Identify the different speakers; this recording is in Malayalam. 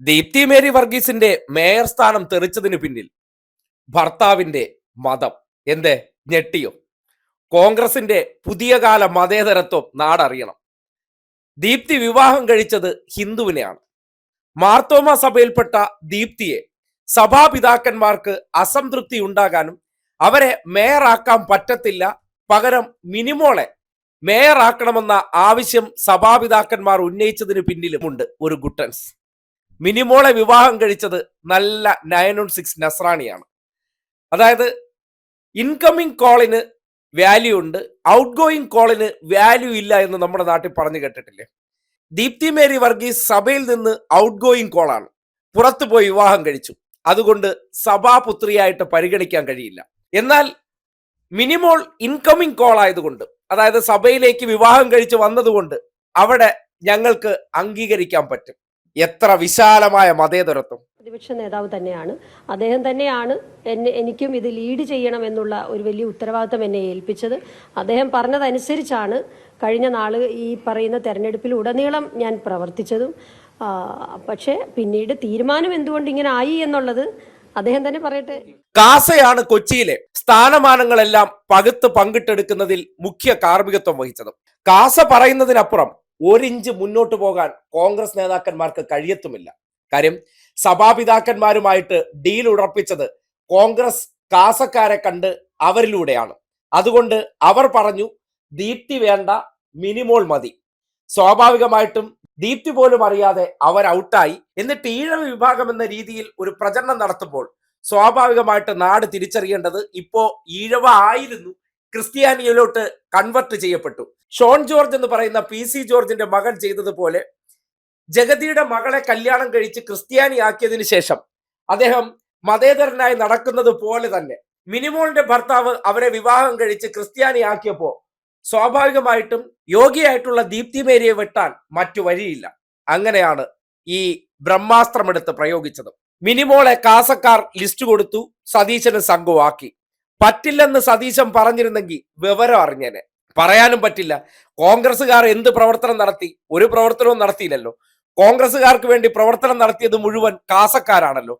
Speaker 1: ദീപ്തി മേരി വർഗീസിന്റെ മേയർ സ്ഥാനം തെറിച്ചതിനു പിന്നിൽ ഭർത്താവിന്റെ മതം. എന്തേ? ഞെട്ടിയോ? കോൺഗ്രസിന്റെ പുതിയ കാല മതേതരത്വം നാടറിയണം. ദീപ്തി വിവാഹം കഴിച്ചത് ഹിന്ദുവിനെയാണ്. മാർത്തോമ സഭയിൽപ്പെട്ട ദീപ്തിയെ സഭാപിതാക്കന്മാർക്ക് അസംതൃപ്തി ഉണ്ടാകാനും അവരെ മേയറാക്കാൻ പറ്റത്തില്ല. പകരം മിനിമോളെ മേയറാക്കണമെന്ന ആവശ്യം സഭാപിതാക്കന്മാർ ഉന്നയിച്ചതിന് പിന്നിലുമുണ്ട് ഒരു ഗുട്ടൻസ്. മിനിമോളെ വിവാഹം കഴിച്ചത് നല്ല നയൻ ഓൺ സിക്സ് നസ്രാണിയാണ്. അതായത് ഇൻകമിങ് കോളിന് വാല്യൂ ഉണ്ട് ഔട്ട് ഗോയിങ് കോളിന് വാല്യൂ ഇല്ല എന്ന് നമ്മുടെ നാട്ടിൽ പറഞ്ഞു കേട്ടിട്ടില്ലേ? ദീപ്തി മേരി വർഗീസ് സഭയിൽ നിന്ന് ഔട്ട് ഗോയിങ് കോളാണ് പുറത്തു പോയി വിവാഹം കഴിച്ചു. അതുകൊണ്ട് സഭാപുത്രിയായിട്ട് പരിഗണിക്കാൻ കഴിയില്ല. എന്നാൽ മിനിമോൾ ഇൻകമിങ് കോൾ ആയതുകൊണ്ട് അതായത് സഭയിലേക്ക് വിവാഹം കഴിച്ച് വന്നതുകൊണ്ട് അവിടെ ഞങ്ങൾക്ക് അംഗീകരിക്കാൻ പറ്റും. എത്ര വിശാലമായ മതേതരത്വം.
Speaker 2: പ്രതിപക്ഷ നേതാവ് തന്നെയാണ്. അദ്ദേഹം തന്നെയാണ് എന്നെ എനിക്കും ഇത് ലീഡ് ചെയ്യണം എന്നുള്ള ഒരു വലിയ ഉത്തരവാദിത്തം എന്നെ ഏൽപ്പിച്ചത്. അദ്ദേഹം പറഞ്ഞതനുസരിച്ചാണ് കഴിഞ്ഞ നാൾ ഈ പറയുന്ന തെരഞ്ഞെടുപ്പിൽ ഉടനീളം ഞാൻ പ്രവർത്തിച്ചതും. പക്ഷേ പിന്നീട് തീരുമാനം എന്തുകൊണ്ട് ഇങ്ങനെ ആയി എന്നുള്ളത് അദ്ദേഹം തന്നെ പറയട്ടെ.
Speaker 1: കാസയാണ് കൊച്ചിയിലെ സ്ഥാനമാനങ്ങളെല്ലാം പകുത്ത് പങ്കിട്ടെടുക്കുന്നതിൽ മുഖ്യ കാർമ്മികത്വം വഹിച്ചത്. കാസ പറയുന്നതിനപ്പുറം ഒരിഞ്ച് മുന്നോട്ട് പോകാൻ കോൺഗ്രസ് നേതാക്കന്മാർക്ക് കഴിയത്തുമില്ല. കാര്യം സഭാപിതാക്കന്മാരുമായിട്ട് ഡീൽ ഉറപ്പിച്ചത് കോൺഗ്രസ് കാസക്കാരെ കണ്ട് അവരിലൂടെയാണ്. അതുകൊണ്ട് അവർ പറഞ്ഞു ദീപ്തി വേണ്ട മിനിമോൾ മതി. സ്വാഭാവികമായിട്ടും ദീപ്തി പോലും അറിയാതെ അവർ ഔട്ടായി. എന്നിട്ട് ഈഴവ വിഭാഗം എന്ന രീതിയിൽ ഒരു പ്രചരണം നടത്തുമ്പോൾ സ്വാഭാവികമായിട്ട് നാട് തിരിച്ചറിയേണ്ടത് ഇപ്പോ ഈഴവ ആയിരുന്നു. ക്രിസ്ത്യാനിയിലോട്ട് കൺവെർട്ട് ചെയ്യപ്പെട്ടു. ഷോൺ ജോർജ് എന്ന് പറയുന്ന പി സി ജോർജിന്റെ മകൻ ചെയ്തതുപോലെ ജഗതിയുടെ മകളെ കല്യാണം കഴിച്ച് ക്രിസ്ത്യാനിയാക്കിയതിന് ശേഷം അദ്ദേഹം മതേതരനായി നടക്കുന്നത് പോലെ തന്നെ മിനിമോളിന്റെ ഭർത്താവ് അവരെ വിവാഹം കഴിച്ച് ക്രിസ്ത്യാനിയാക്കിയപ്പോൾ സ്വാഭാവികമായിട്ടും യോഗിയായിട്ടുള്ള ദീപ്തി മേരിയെ വെട്ടാൻ മറ്റു വഴിയില്ല. അങ്ങനെയാണ് ഈ ബ്രഹ്മാസ്ത്രമെടുത്ത് പ്രയോഗിച്ചത്. മിനിമോളെ കാസക്കാർ ലിസ്റ്റ് കൊടുത്തു സതീശന് സംഘമാക്കി. പറ്റില്ലെന്ന് സതീശൻ പറഞ്ഞിരുന്നെങ്കിൽ വിവരം അറിഞ്ഞേനെ. പറയാനും പറ്റില്ല. കോൺഗ്രസ്സുകാർ എന്ത് പ്രവർത്തനം നടത്തി? ഒരു പ്രവർത്തനവും നടത്തിയില്ലല്ലോ. കോൺഗ്രസ്സുകാർക്ക് വേണ്ടി പ്രവർത്തനം നടത്തിയത് മുഴുവൻ കാസക്കാരാണല്ലോ.